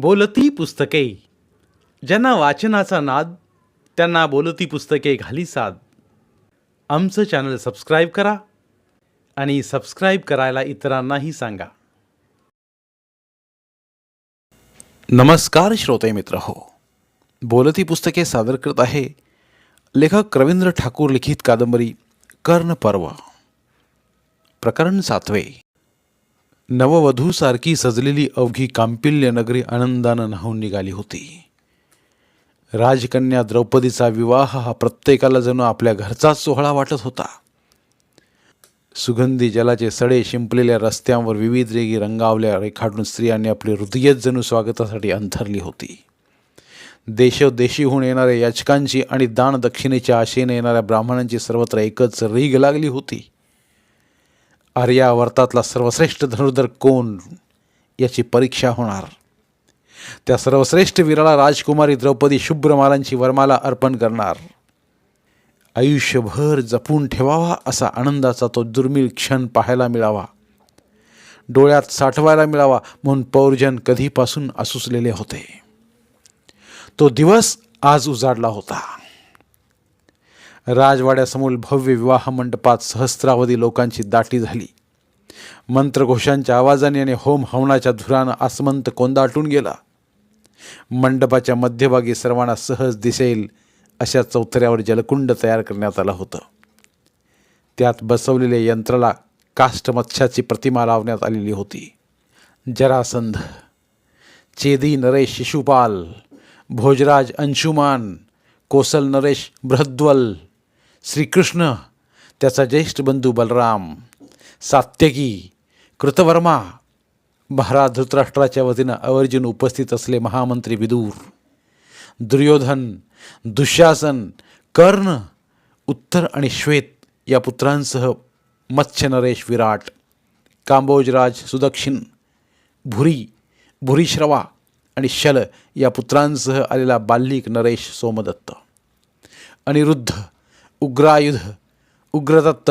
बोलती पुस्तके. ज्यांना वाचनाचा नाद त्यांना बोलती पुस्तके घाली साद. आमचं चॅनल सबस्क्राईब करा आणि सबस्क्राईब करायला इतरांनाही सांगा. नमस्कार श्रोते मित्र हो. बोलती पुस्तके सादर करत आहे लेखक रवींद्र ठाकूर लिखित कादंबरी कर्ण पर्व प्रकरण सातवे. नववधूसारखी सजलेली अवघी कांपिल्य नगरी आनंदानं न्हावून निघाली होती. राजकन्या द्रौपदीचा विवाह हा प्रत्येकाला जणू आपल्या घरचाच सोहळा वाटत होता. सुगंधी जलाचे सडे शिंपलेल्या रस्त्यांवर विविध रेगी रंगावल्या रेखाटून स्त्रियांनी आपली हृदयच जणू स्वागतासाठी अंथरली होती. देशोदेशीहून येणाऱ्या याचकांची आणि दान दक्षिणेच्या आशेने येणाऱ्या ब्राह्मणांची सर्वत्र एकच रीग लागली होती. आर्यावर्तातला सर्वश्रेष्ठ धनुर्धर कोण याची परीक्षा होणार? त्या सर्वश्रेष्ठ वीराला राजकुमारी द्रौपदी शुभ्रमालांची वरमाला अर्पण करणार. आयुष्यभर जपून ठेवावा असा आनंदाचा तो दुर्मिळ क्षण पाहायला मिळावा. डोळ्यात साठवायला मिळावा म्हणून पौर्जन कधीपासून असुसलेले होते. तो दिवस आज उजाडला होता. राजवाड्यासमोर भव्य विवाह मंडपात सहस्रावधी लोकांची दाटी झाली. मंत्रघोषांच्या आवाजाने आणि होम हवनाच्या धुरानं आसमंत कोंदाटून गेला. मंडपाच्या मध्यभागी सर्वांना सहज दिसेल अशा चौथऱ्यावर जलकुंड तयार करण्यात आलं होतं. त्यात बसवलेल्या यंत्राला काष्टमत्स्याची प्रतिमा लावण्यात आलेली होती. जरासंध चेदी नरेश शिशुपाल भोजराज अंशुमान कोसल नरेश बृहद्वल श्रीकृष्ण त्याचा ज्येष्ठ बंधू बलराम सात्यकी कृतवर्मा महाराज धृतराष्ट्राच्या वतीनं आवर्जून उपस्थित असले महामंत्री विदूर दुर्योधन दुःशासन कर्ण उत्तर आणि श्वेत या पुत्रांसह मत्स्य नरेश विराट कांबोजराज सुदक्षिण भुरी भुरीश्रवा आणि शल या पुत्रांसह आलेला बाल्लिक नरेश सोमदत्त अनिरुद्ध उग्रायुध उग्रदत्त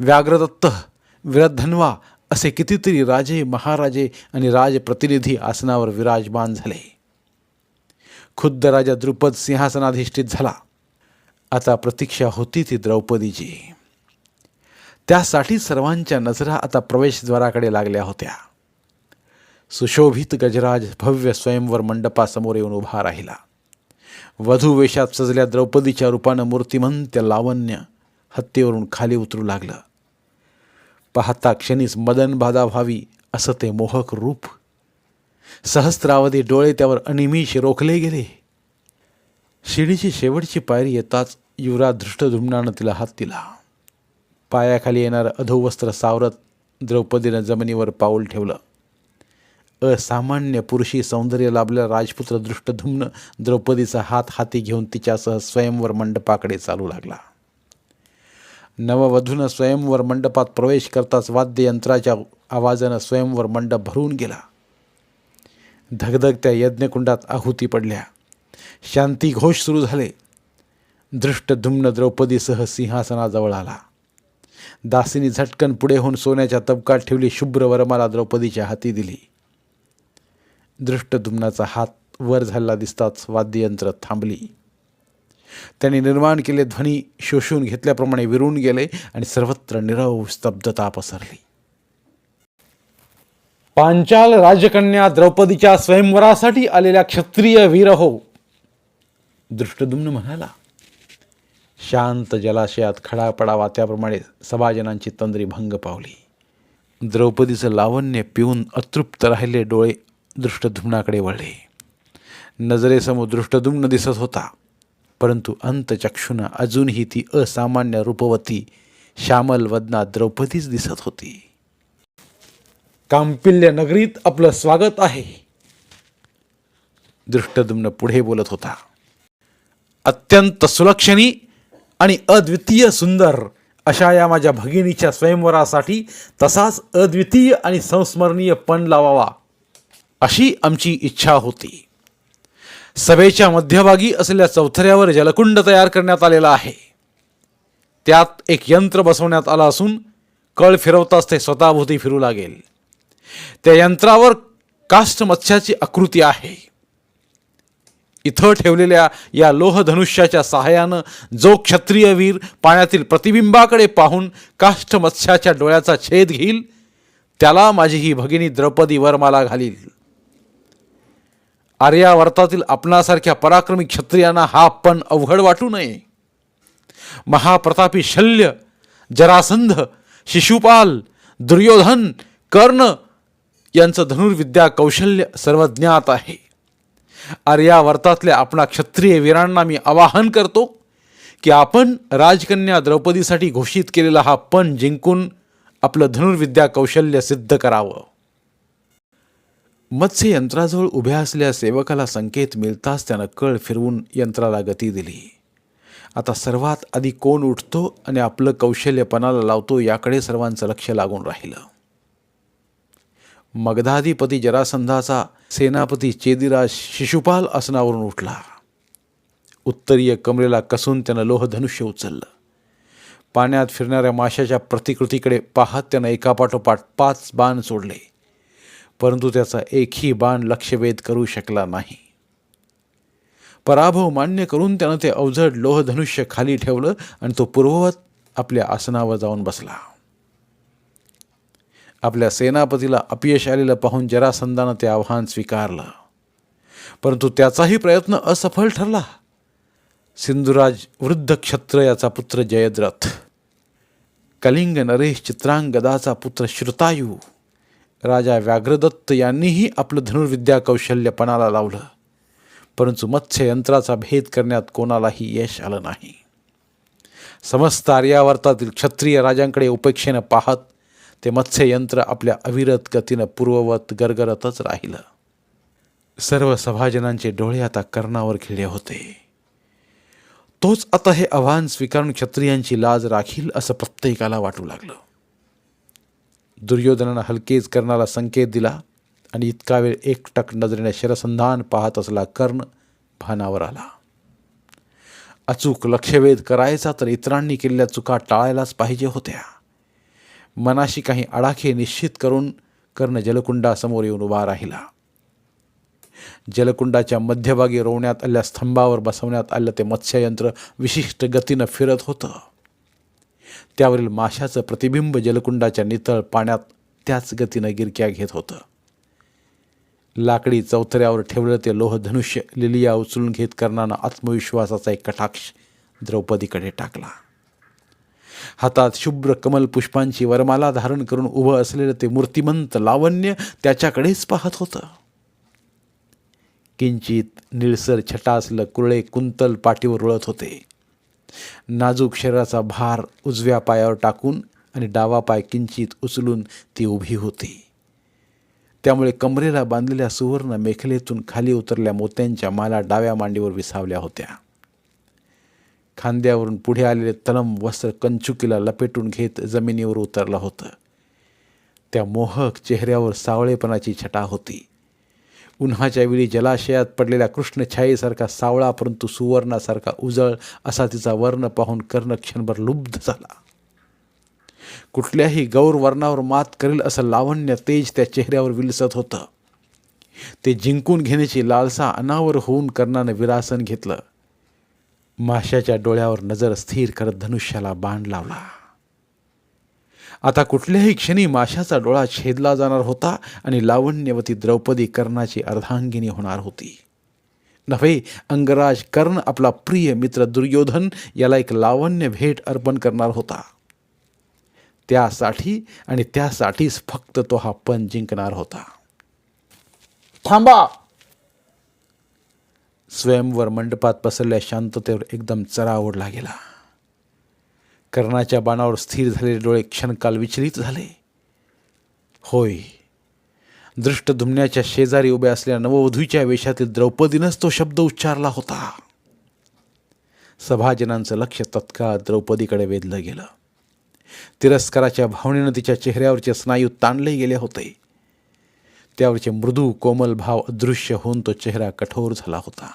व्याघ्रदत्त विरधन्वा असे कितीतरी राजे महाराजे आणि राजप्रतिनिधी आसनावर विराजमान झाले. खुद्द राजा द्रुपद सिंहासनाधिष्ठित झाला. आता प्रतीक्षा होती ती द्रौपदीची. त्यासाठी सर्वांच्या नजरा आता प्रवेशद्वाराकडे लागल्या होत्या. सुशोभित गजराज भव्य स्वयंवर मंडपासमोर येऊन उभा राहिला. वधू वेशात सजल्या द्रौपदीच्या रूपानं मूर्तिमंत लावण्य हत्तीवरून खाली उतरू लागलं. पाहता क्षणीच मदन बाधा व्हावी असं ते मोहक रूप. सहस्त्रावधी डोळे त्यावर अनिमिष रोखले गेले. शिडीची शेवटची पायरी येताच युवराज धृष्टधुम्नानं तिला हात दिला. पायाखाली येणारं अधोवस्त्र सावरत द्रौपदीनं जमिनीवर पाऊल ठेवलं. असामान्य पुरुषी सौंदर्य लाभलेला राजपुत्र दृष्टधुम्न द्रौपदीचा हात हाती घेऊन तिच्यासह स्वयंवर मंडपाकडे चालू लागला. नववधूनं स्वयंवर मंडपात प्रवेश करताच वाद्ययंत्राच्या आवाजानं स्वयंवर मंडप भरून गेला. धगधगत्या यज्ञकुंडात आहुती पडल्या. शांती घोष सुरू झाले. दृष्टधुम्न द्रौपदीसह सिंहासनाजवळ आला. दासीने झटकन पुढे होऊन सोन्याच्या तबकात ठेवली शुभ्र वरमाला द्रौपदीच्या हाती दिली. दृष्टधुम्नाचा हात वर झालेला दिसताच वाद्ययंत्र थांबली. त्यांनी निर्माण केले ध्वनी शोषून घेतल्याप्रमाणे विरून गेले आणि सर्वत्र निरव स्तब्धता पसरली. पांचाल राजकन्या द्रौपदीच्या स्वयंवरासाठी आलेल्या क्षत्रिय वीर हो. दृष्टदुम्न म्हणाला शांत जलाशयात खडा पडावा. त्याप्रमाणे सभाजनांची तंद्री भंग पावली. द्रौपदीचं लावण्य पिऊन अतृप्त राहिले डोळे दृष्टधुम्नाकडे वळले. नजरेसमोर दृष्टदुम्न दिसत होता परंतु अंतचक्षुना अजूनही ती असामान्य रूपवती श्यामल वदना द्रौपदीच दिसत होती. कांपिल्य नगरीत आपलं स्वागत आहे. दृष्टदुम्न पुढे बोलत होता अत्यंत सुलक्षणी आणि अद्वितीय सुंदर अशा या माझ्या भगिनीच्या स्वयंवरासाठी तसाच अद्वितीय आणि संस्मरणीय पण लावावा. अशी आमची इच्छा होती. सभेच्या मध्यभागी असलेल्या चौथऱ्यावर जलकुंड तयार करण्यात आलेला आहे. त्यात एक यंत्र बसवण्यात आलं असून कळ फिरवताच ते स्वतःभोवती फिरू लागेल. त्या यंत्रावर काष्ट मत्स्याची आकृती आहे. इथं ठेवलेल्या या लोहधनुष्याच्या सहाय्यानं जो क्षत्रिय वीर पाण्यातील प्रतिबिंबाकडे पाहून काष्ठ मत्स्याच्या डोळ्याचा छेद घेईल त्याला माझी ही भगिनी द्रौपदी वरमाला घालील. आर्यावर्तातील आपणासारख्या पराक्रमी क्षत्रियांना हा पण अवघड वाटू नये. महाप्रतापी शल्य जरासंध शिशुपाल दुर्योधन कर्ण यांचं धनुर्विद्या कौशल्य सर्वज्ञात आहे. आर्यावर्तातल्या आपणा क्षत्रिय वीरांना मी आवाहन करतो की आपण राजकन्या द्रौपदीसाठी घोषित केलेला हा पण जिंकून आपलं धनुर्विद्या कौशल्य सिद्ध करावं. मत्स्य यंत्राजवळ उभ्या असलेल्या सेवकाला संकेत मिळताच त्यानं कळ फिरवून यंत्राला गती दिली. आता सर्वात आधी कोण उठतो आणि आपलं कौशल्यपणाला लावतो याकडे सर्वांचं लक्ष लागून राहिलं. मगधाधिपती जरासंधाचा सेनापती चेदिराज शिशुपाल आसनावरून उठला. उत्तरीय कमरेला कसून त्यानं लोहधनुष्य उचललं. पाण्यात फिरणाऱ्या माशाच्या प्रतिकृतीकडे पाहत त्यानं एकापाठोपाठ पाच बाण सोडले. परंतु त्याचा एकही बाण लक्षवेध करू शकला नाही. पराभव मान्य करून त्यानं ते अवजड लोहधनुष्य खाली ठेवलं आणि तो पूर्ववत आपल्या आसनावर जाऊन बसला. आपल्या सेनापतीला अपयश आलेलं पाहून जरासंधानं ते आव्हान स्वीकारलं. परंतु त्याचाही प्रयत्न असफल ठरला. सिंधुराज वृद्ध क्षत्र याचा पुत्र जयद्रथ कलिंग नरेश चित्रांगदाचा पुत्र श्रुतायू राजा व्याघ्रदत्त यांनीही आपलं धनुर्विद्या कौशल्यपणाला लावलं. परंतु मत्स्य यंत्राचा भेद करण्यात कोणालाही यश आलं नाही. समस्त आर्यावर्तातील क्षत्रिय राजांकडे उपेक्षेनं पाहत ते मत्स्ययंत्र आपल्या अविरत गतीनं पूर्ववत गरगरतच राहिलं. सर्व सभाजनांचे डोळे आता कर्णावर खिळे होते. तोच आता हे आव्हान स्वीकारून क्षत्रियांची लाज राखील असं प्रत्येकाला वाटू लागलं. दुर्योधनानं हलकेच कर्णाला संकेत दिला आणि इतका वेळ एकटक नजरेने शरसंधान पाहत असला कर्ण भानावर आला. अचूक लक्षवेध करायचा तर इतरांनी केलेल्या चुका टाळायलाच पाहिजे होत्या. मनाशी काही आडाखे निश्चित करून कर्ण जलकुंडासमोर येऊन उभा राहिला. जलकुंडाच्या मध्यभागी रोवण्यात आलेल्या स्तंभावर बसवण्यात आलं ते मत्स्ययंत्र विशिष्ट गतीनं फिरत होतं. त्यावरील माशाचं प्रतिबिंब जलकुंडाच्या नितळ पाण्यात त्याच गतीनं गिरक्या घेत होतं. लाकडी चौथऱ्यावर ठेवलं ते लोहधनुष्य लिलिया उचलून घेत कर्णानं आत्मविश्वासाचा एक कटाक्ष द्रौपदीकडे टाकला. हातात शुभ्र कमल पुष्पांची वरमाला धारण करून उभं असलेलं ते मूर्तिमंत लावण्य त्याच्याकडेच पाहत होतं. किंचित निळसर छटासलं कुरळे कुंतल पाठीवर रुळत होते. नाजूक शरीराचा भार उजव्या पायावर टाकून आणि डावा पाय किंचित उचलून ती उभी होती. त्यामुळे कमरेला बांधलेल्या सुवर्ण मेखलेतून खाली उतरल्या मोत्यांच्या माला डाव्या मांडीवर विसावल्या होत्या. खांद्यावरून पुढे आलेले तलम वस्त्र कंचुकीला लपेटून घेत जमिनीवर उतरलं होतं. त्या मोहक चेहऱ्यावर सावळेपणाची छटा होती. उन्हाच्या वेळी जलाशयात पडलेल्या कृष्णछायेसारखा सावळा परंतु सुवर्णासारखा उजळ असा तिचा वर्ण पाहून कर्ण क्षणभर लुब्ध झाला. कुठल्याही गौरवर्णावर मात करेल असं लावण्य तेज त्या चेहऱ्यावर विलसत होतं. ते जिंकून घेण्याची लालसा अनावर होऊन कर्णानं विरासन घेतलं. माशाच्या डोळ्यावर नजर स्थिर करत धनुष्याला बाण लावला. आता कुठल्याही क्षणी माशाचा डोळा छेदला जाणार होता आणि लावण्यवती द्रौपदी कर्णाची अर्धांगिनी होणार होती. नव्हे अंगराज कर्ण आपला प्रिय मित्र दुर्योधन याला एक लावण्य भेट अर्पण करणार होता. त्यासाठी आणि त्यासाठीच फक्त तो हा पण जिंकणार होता. थांबा! स्वयंवर मंडपात पसरल्या शांततेवर एकदम चरा ओढला गेला कर्णाच्या बाणावर स्थिर झालेले डोळे क्षणकाल विचलित झाले. होय दृष्टधुमण्याच्या शेजारी उभ्या असलेल्या नववधूच्या वेशातील द्रौपदीनंच तो शब्द उच्चारला होता. सभाजनांचं लक्ष तत्काळ द्रौपदीकडे वेधलं गेलं. तिरस्काराच्या भावनेनं तिच्या चेहऱ्यावरचे स्नायू ताणले गेले होते. त्यावरचे मृदू कोमल भाव अदृश्य होऊन तो चेहरा कठोर झाला होता.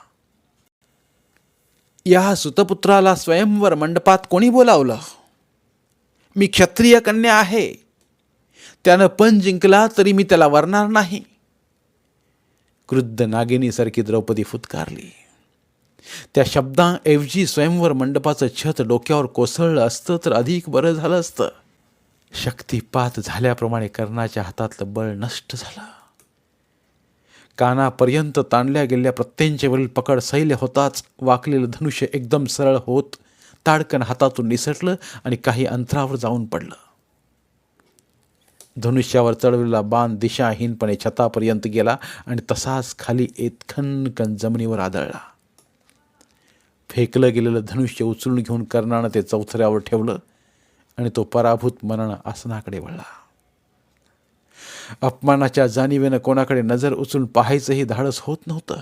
या सुतपुत्राला स्वयंवर मंडपात कोणी बोलावलं? मी क्षत्रिय कन्या आहे. त्यानं पण जिंकला तरी मी त्याला वरणार नाही. क्रुद्ध नागिनीसारखी द्रौपदी फुतकारली. त्या शब्दांऐवजी स्वयंवर मंडपाचं छत डोक्यावर कोसळलं असतं तर अधिक बरं झालं असतं. शक्तिपात झाल्याप्रमाणे कर्णाच्या हातातलं बळ नष्ट झालं. कानापर्यंत ताणल्या गेलेल्या प्रत्यंचेवरील पकड सैल होताच वाकलेलं धनुष्य एकदम सरळ होत ताडकन हातातून निसटलं आणि काही अंतरावर जाऊन पडलं. धनुष्यावर चढवलेला बाण दिशाहीनपणे छतापर्यंत गेला आणि तसाच खाली येत खनकन जमिनीवर आदळला. फेकलं गेलेलं धनुष्य उचलून घेऊन कर्णानं ते चौथऱ्यावर ठेवलं आणि तो पराभूत मनानं आसनाकडे वळला. अपमानाच्या जाणीवेनं कोणाकडे नजर उचलून पाहायचंही धाडस होत नव्हतं.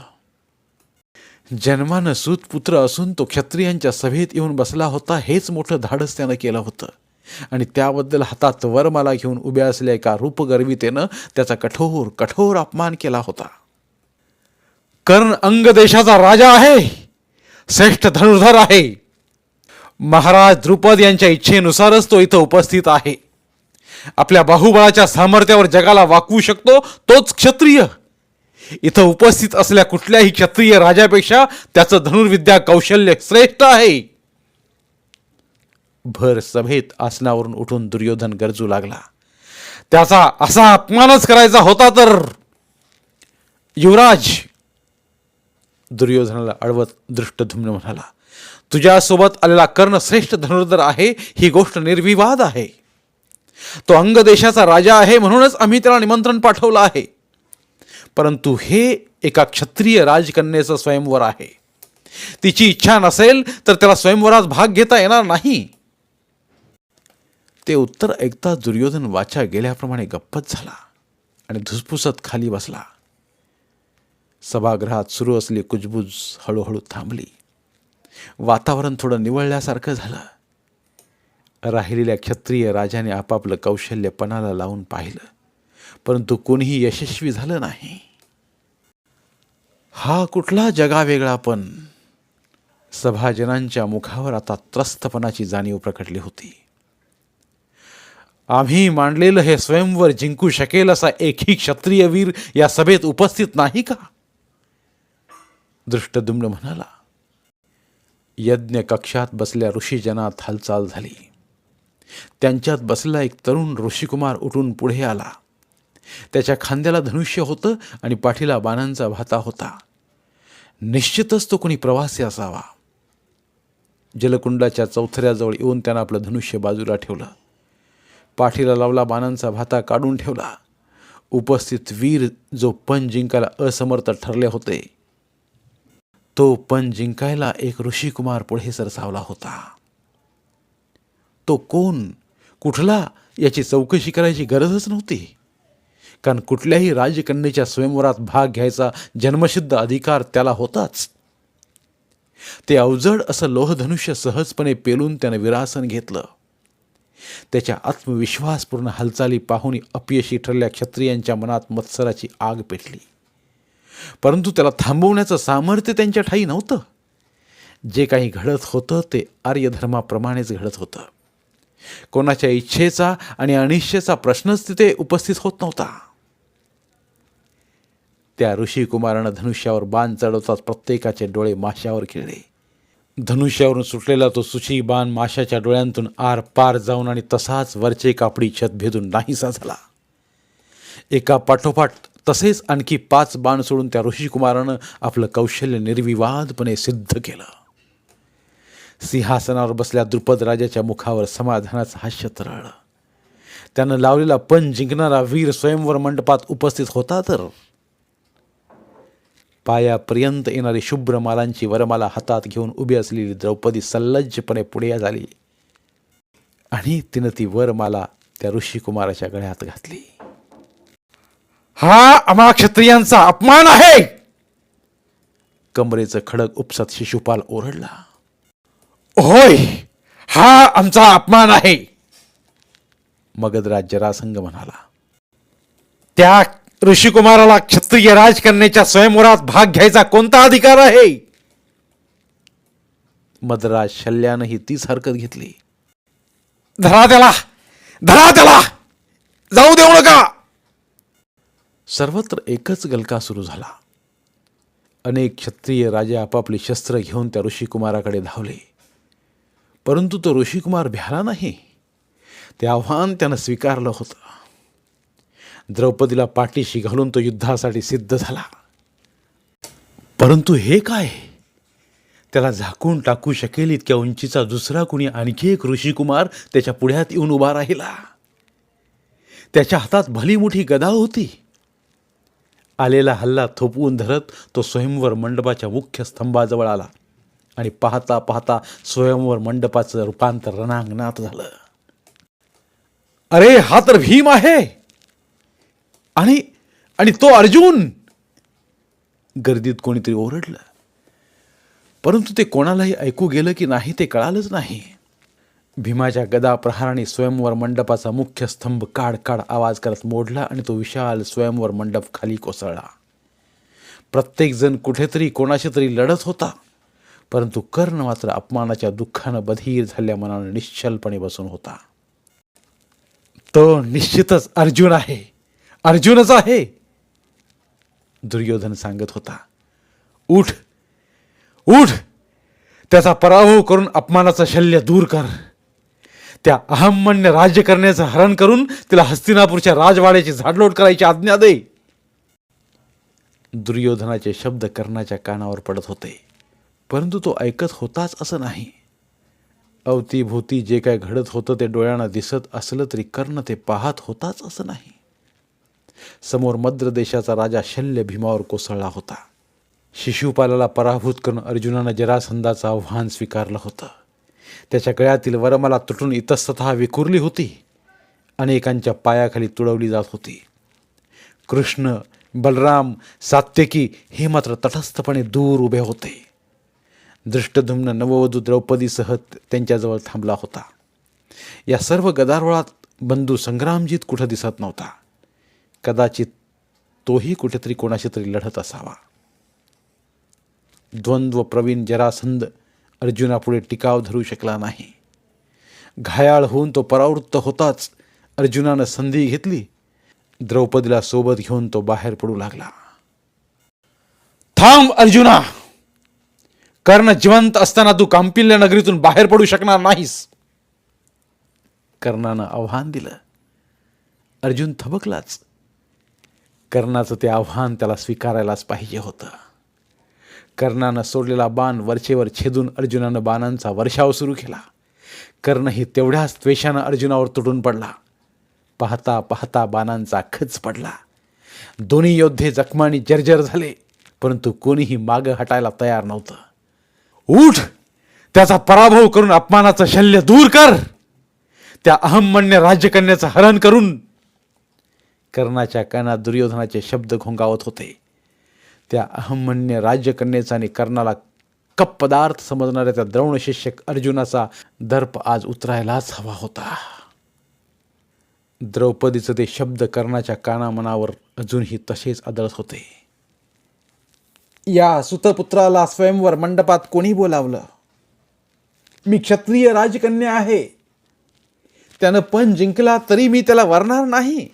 जन्मानं सूतपुत्र असून तो क्षत्रियांच्या सभेत येऊन बसला होता हेच मोठं धाडस त्यानं केलं होतं. आणि त्याबद्दल हातात वरमाला घेऊन उभ्या असलेल्या एका रूपगर्वितेनं त्याचा कठोर कठोर अपमान केला होता. कर्ण अंग देशाचा राजा आहे श्रेष्ठ धनुर्धर आहे. महाराज द्रुपद यांच्या इच्छेनुसारच तो इथं उपस्थित आहे. आपल्या बाहुबळाच्या सामर्थ्यावर जगाला वाकवू शकतो तोच क्षत्रिय. इथं उपस्थित असल्या कुठल्याही क्षत्रिय राजापेक्षा त्याचं धनुर्विद्या कौशल्य श्रेष्ठ आहे. भर सभेत आसनावरून उठून दुर्योधन गरजू लागला. त्याचा असा अपमानच करायचा होता तर युवराज दुर्योधनाला अडवत दृष्टधुम्न म्हणाला तुझ्यासोबत आलेला कर्ण श्रेष्ठ धनुर्धर आहे ही गोष्ट निर्विवाद आहे. तो अंग देशाचा राजा आहे म्हणूनच आम्ही त्याला निमंत्रण पाठवलं आहे. परंतु हे एका क्षत्रिय राजकन्येचं स्वयंवर आहे. तिची इच्छा नसेल तर त्याला स्वयंवरात भाग घेता येणार नाही. ते उत्तर ऐकता दुर्योधन वाचा गेल्याप्रमाणे गप्पच झाला आणि धुसफुसत खाली बसला. सभागृहात सुरू असली कुजबूज हळूहळू थांबली. वातावरण थोडं निवळल्यासारखं झालं. राहिलेल्या क्षत्रिय राजाने आपापलं कौशल्य पणाला लावून पाहिलं. परंतु कोणीही यशस्वी झालं नाही. हा कुठला जगावेगळापण सभाजनांच्या मुखावर आता त्रस्तपणाची जाणीव प्रकटली होती. आम्ही मांडलेलं हे स्वयंवर जिंकू शकेल असा एकही क्षत्रिय वीर या सभेत उपस्थित नाही का? दृष्टदुम्न म्हणाला यज्ञ कक्षात बसल्या ऋषीजनात हालचाल झाली. त्यांच्यात बसलेला एक तरुण ऋषिकुमार उठून पुढे आला. त्याच्या खांद्याला धनुष्य होतं आणि पाठीला बाणांचा भाता होता. निश्चितच तो कोणी प्रवासी असावा. जलकुंडाच्या चौथऱ्याजवळ येऊन त्यानं आपलं धनुष्य बाजूला ठेवलं. पाठीला लावला बाणांचा भाता काढून ठेवला. उपस्थित वीर जो पण जिंकायला असमर्थ ठरले होते तो पण जिंकायला एक ऋषिकुमार पुढे सरसावला होता. तो कोण? कुठला? याची चौकशी करायची गरजच नव्हती. कारण कुठल्याही राजकन्येच्या स्वयंवरात भाग घ्यायचा जन्मसिद्ध अधिकार त्याला होताच. ते अवजड असं लोहधनुष्य सहजपणे पेलून त्यानं विरासन घेतलं. त्याच्या आत्मविश्वासपूर्ण हालचाली पाहून अपयशी ठरल्या क्षत्रियांच्या मनात मत्सराची आग पेटली. परंतु त्याला थांबवण्याचं सामर्थ्य त्यांच्या ठाई नव्हतं. जे काही घडत होतं ते आर्यधर्माप्रमाणेच घडत होतं. कोणाच्या इच्छेचा आणि अनिच्छेचा प्रश्नच तिथे उपस्थित होत नव्हता. त्या ऋषिकुमारानं धनुष्यावर बाण चढवताच प्रत्येकाचे डोळे माशावर खिळले. धनुष्यावरून सुटलेला तो सुशी बाण माशाच्या डोळ्यांतून आर पार जाऊन आणि तसाच वरचे कापडी छत भेदून नाहीसा झाला. एका पाठोपाठ तसेच आणखी पाच बाण सोडून त्या ऋषिकुमारानं आपलं कौशल्य निर्विवादपणे सिद्ध केलं. सिंहासनावर बसल्या द्रुपद राजाच्या मुखावर समाधानाचं हास्य तरळलं. त्यानं लावलेला पण जिंकणारा वीर स्वयंवर मंडपात उपस्थित होता तर? पायापर्यंत येणारी शुभ्र मालांची वरमाला हातात घेऊन उभी असलेली द्रौपदी सल्लज्जपणे पुढे झाली. आणि तिनं ती वरमाला त्या ऋषिकुमाराच्या गळ्यात घातली. हा आम्हा क्षत्रियांचा अपमान आहे! कमरेचं खडक उपसत शिशुपाल ओरडला. होय हा आमचा अपमान आहे. मगधराज जरासंग म्हणाला त्या ऋषिकुमाराला क्षत्रिय राजकन्याच्या स्वयंवरात भाग घ्यायचा कोणता अधिकार आहे? मदराज शल्यानं ही तीच हरकत घेतली. धरा त्याला धरा त्याला जाऊ देऊ नका. सर्वत्र एकच गलका सुरू झाला. अनेक क्षत्रिय राजे आपापली शस्त्र घेऊन त्या ऋषिकुमाराकडे धावले. परंतु तो ऋषिकुमार भ्याला नाही. ते आव्हान त्यानं स्वीकारलं होतं. द्रौपदीला पाठीशी घालून तो युद्धासाठी सिद्ध झाला. परंतु हे काय? त्याला झाकून टाकू शकेल इतक्या उंचीचा दुसरा कुणी आणखी एक ऋषिकुमार त्याच्या पुढ्यात येऊन उभा राहिला. त्याच्या हातात भली मोठी गदा होती. आलेला हल्ला थोपवून धरत तो स्वयंवर मंडपाच्या मुख्य स्तंभाजवळ आला. आणि पाहता पाहता स्वयंवर मंडपाचं रूपांतर रणांगणात झालं. अरे हा तर भीम आहे! आणि आणि तो अर्जुन! गर्दीत कोणीतरी ओरडलं. परंतु ते कोणालाही ऐकू गेलं की नाही ते कळालंच नाही. भीमाच्या गदा प्रहाराने स्वयंवर मंडपाचा मुख्य स्तंभ काड काड आवाज करत मोडला आणि तो विशाल स्वयंवर मंडप खाली कोसळला. प्रत्येकजण कुठेतरी कोणाशी तरी लढत होता. परंतु कर्ण मात्र अपमानाच्या दुःखानं बधीर झाल्या मनानं निश्चलपणे बसून होता. तो निश्चितच अर्जुन आहे. अर्जुनच आहे. दुर्योधन सांगत होता उठ उठ. त्याचा पराभव करून अपमानाचं शल्य दूर कर. त्या अहमन्य राज्य करण्याचं हरण करून तिला हस्तिनापूरच्या राजवाड्याची झाडलोट करायची आज्ञा दे. दुर्योधनाचे शब्द कर्णाच्या कानावर पडत होते. परंतु तो ऐकत होताच असं नाही. अवतीभोवती जे काय घडत होतं ते डोळ्यांना दिसत असलं तरी कर्ण ते पाहत होताच असं नाही. समोर मद्र देशाचा राजा शल्य भीमावर कोसळला होता. शिशुपालाला पराभूत करून अर्जुनानं जरासंधाचं आव्हान स्वीकारलं होतं. त्याच्या गळ्यातील वरमाला तुटून इतस्ततः विखुरली होती. अनेकांच्या पायाखाली तुडवली जात होती. कृष्ण बलराम सात्यकी हे मात्र तटस्थपणे दूर उभे होते. दृष्टधुम्न नववधू द्रौपदीसह त्यांच्याजवळ थांबला होता. या सर्व गदारोळात बंधू संग्रामजीत कुठं दिसत नव्हता. कदाचित तोही कुठेतरी कोणाशी तरी लढत असावा. द्वंद्व प्रवीण जरासंध अर्जुनापुढे टिकाव धरू शकला नाही. घायाळ होऊन तो परावृत्त होताच अर्जुनानं संधी घेतली. द्रौपदीला सोबत घेऊन तो बाहेर पडू लागला. थांब अर्जुना! कर्ण जिवंत असताना तू कांपिल्य नगरीतून बाहेर पडू शकणार नाहीस. कर्णानं आव्हान दिलं. अर्जुन थबकलाच. कर्णाचं ते आव्हान त्याला स्वीकारायलाच पाहिजे होतं. कर्णानं सोडलेला बाण वरचेवर छेदून अर्जुनानं बाणांचा वर्षाव सुरू केला. कर्णही तेवढ्याच द्वेषानं अर्जुनावर तुटून पडला. पाहता पाहता बाणांचा खच पडला. दोन्ही योद्धे जखमानी जर्जर झाले परंतु कोणीही मागं हटायला तयार नव्हतं. उठ. त्याचा पराभव करून अपमानाचं शल्य दूर कर. त्या अहमन्य राज्यकन्याचं हरण करून कर्णाच्या कानात दुर्योधनाचे शब्द घोंगावत होते. त्या अहमन्य राज्यकन्येचा आणि कर्णाला कप पदार्थ समजणाऱ्या त्या द्रोण शिष्य अर्जुनाचा दर्प आज उतरायलाच हवा होता. द्रौपदीचं ते शब्द कर्णाच्या कानामनावर अजूनही तसेच आदळत होते. या सुतपुत्राला स्वयंवर मंडपात कोणी बोलावलं? मी क्षत्रिय राजकन्या आहे. त्यानं पण जिंकला तरी मी त्याला वरणार नाही.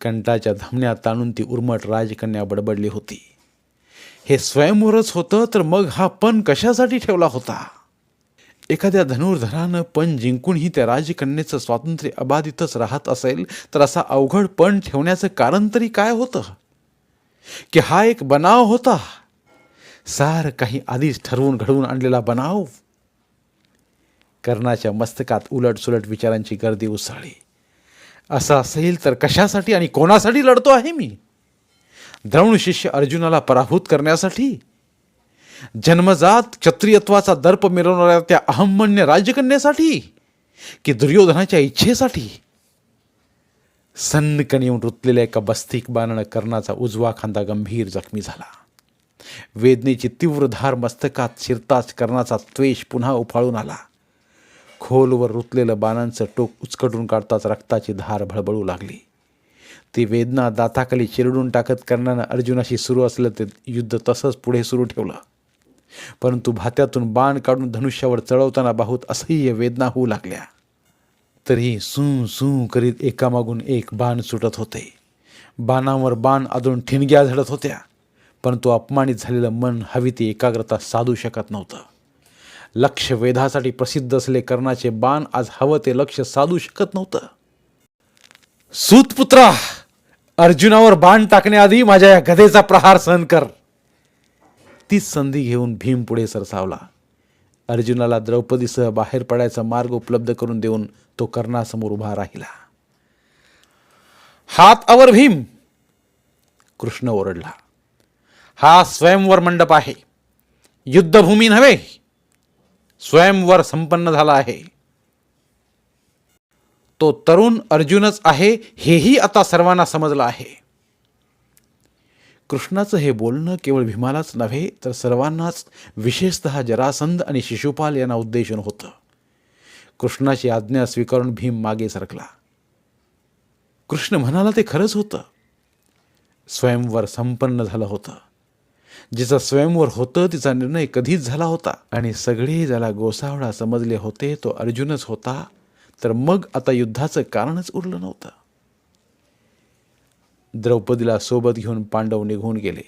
कंठाच्या धमण्यात ताणून ती उर्मट राजकन्या बडबडली होती. हे स्वयंवरच होतं तर मग हा पण कशासाठी ठेवला होता? एखाद्या धनुर्धरानं पण जिंकूनही त्या राजकन्येचं स्वातंत्र्य अबाधितच राहत असेल तर असा अवघड पण ठेवण्याचं कारण तरी काय होतं? की हा एक बनाव होता. सार काही आधीच ठरवून घडवून आणलेला बनाव. कर्णाच्या मस्तकात उलटसुलट विचारांची गर्दी उसळली. असं असेल तर कशासाठी आणि कोणासाठी लढतो आहे मी? द्रोण शिष्य अर्जुनाला पराभूत करण्यासाठी? जन्मजात क्षत्रियत्वाचा दर्प मिरवणाऱ्या त्या अहमन्य राजकन्यासाठी? की दुर्योधनाच्या इच्छेसाठी? सन्नकन येऊन रुतलेल्या एका बस्तिक बाणानं कर्णाचा उजवा खांदा गंभीर जखमी झाला. वेदनेची तीव्र धार मस्तकात शिरताच कर्णाचा त्वेष पुन्हा उफाळून आला. खोलवर रुतलेलं बाणांचं टोक उचकटून काढताच रक्ताची धार भळबळू लागली. ती वेदना दाताखाली चिरडून टाकत कर्णानं अर्जुनाशी सुरू असलं ते युद्ध तसंच पुढे सुरू ठेवलं. परंतु भात्यातून बाण काढून धनुष्यावर चढवताना बाहूत असह्य वेदना होऊ लागल्या. तरी सू सू करीत एकामागून एक बाण सुटत होते. बाणावर बाण आदळून ठिणग्या झडत होत्या परंतु अपमानित झालेलं मन हवी ती एकाग्रता साधू शकत नव्हतं. लक्ष वेधासाठी प्रसिद्ध असले कर्णाचे बाण आज हवं ते लक्ष साधू शकत नव्हतं. सूतपुत्रा अर्जुनावर बाण टाकण्याआधी माझ्या या गधेचा प्रहार सहन कर. तीच संधी घेऊन भीम पुढे सरसावला. अर्जुनाला द्रौपदीसह बाहेर पडायचा मार्ग उपलब्ध करून देऊन तो कर्णासमोर उभा राहिला. हात अवर भीम! कृष्ण ओरडला. हा स्वयंवर मंडप आहे. युद्धभूमी नव्हे. स्वयंवर संपन्न झाला आहे. तो तरुण अर्जुनच आहे हेही आता सर्वांना समजलं आहे. कृष्णाचं हे बोलणं केवळ भीमालाच नव्हे तर सर्वांनाच विशेषतः जरासंध आणि शिशुपाल यांना उद्देशून होतं. कृष्णाची आज्ञा स्वीकारून भीम मागे सरकला. कृष्ण म्हणाला ते खरंच होतं. स्वयंवर संपन्न झालं होतं. जिचं स्वयंवर होतं तिचा निर्णय कधीच झाला होता. आणि सगळे ज्याला गोसावळा समजले होते तो अर्जुनच होता. तर मग आता युद्धाचं कारणच उरलं नव्हतं. द्रौपदीला सोबत घेऊन पांडव निघून गेले.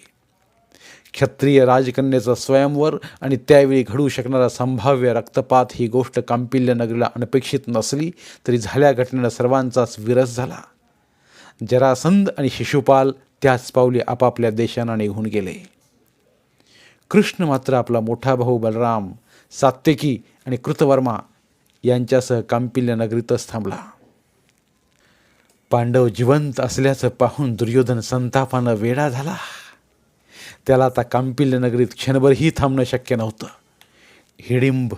क्षत्रिय राजकन्याचा स्वयंवर आणि त्यावेळी घडू शकणारा संभाव्य रक्तपात ही गोष्ट कांपिल्य नगरीला अनपेक्षित नसली तरी झाल्या घटनेनं सर्वांचाच विरस झाला. जरासंध आणि शिशुपाल त्याच पावली आपापल्या देशांना निघून गेले. कृष्ण मात्र आपला मोठा भाऊ बलराम सात्यकी आणि कृतवर्मा यांच्यासह कांपिल्य नगरीतच थांबला. पांडव जिवंत असल्याचं पाहून दुर्योधन संतापानं वेडा झाला. त्याला आता कांपिल्य नगरीत क्षणभरही थांबणं शक्य नव्हतं. हिडिंब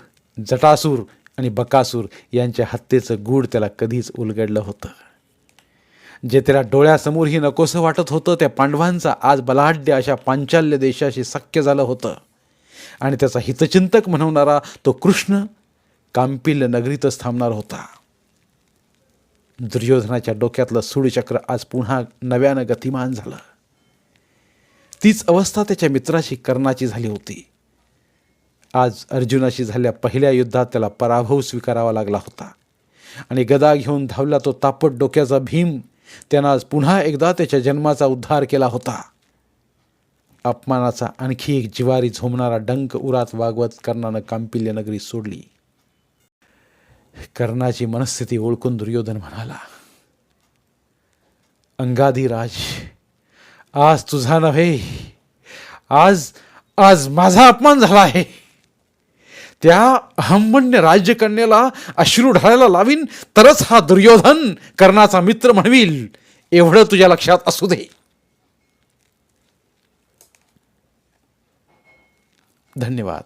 जटासूर आणि बकासूर यांच्या हत्येचं गूढ त्याला कधीच उलगडलं होतं. जे त्याला डोळ्यासमोरही नकोसं वाटत होतं त्या पांडवांचा आज बलाढ्य अशा पांचाल्य देशाशी शक्य झालं होतं. आणि त्याचा हितचिंतक म्हणवणारा तो कृष्ण कांपिल्य नगरीतच थांबणार होता. दुर्योधनाच्या डोक्यातलं सूडचक्र आज पुन्हा नव्यानं गतिमान झालं. तीच अवस्था त्याच्या मित्राशी कर्णाची झाली होती. आज अर्जुनाशी झाल्या पहिल्या युद्धात त्याला पराभव स्वीकारावा लागला होता. आणि गदा घेऊन धावला तो तापट डोक्याचा भीम त्यानं आज पुन्हा एकदा त्याच्या जन्माचा उद्धार केला होता. अपमानाचा आणखी एक जिवारी झोमणारा डंक उरात वागवत कर्णानं कांपिल्य नगरी सोडली. कर्णाची मनस्थिती ओळखून दुर्योधन म्हणाला अंगाधीराज आज तुझा नव्हे आज आज माझा अपमान झाला आहे. त्या अहंबण्य राज्यकन्येला अश्रू ढाळायला लावीन तरच हा दुर्योधन कर्णाचा मित्र म्हणवील. एवढं तुझ्या लक्षात असू दे. धन्यवाद.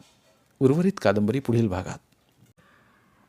उर्वरित कादंबरी पुढील भागात.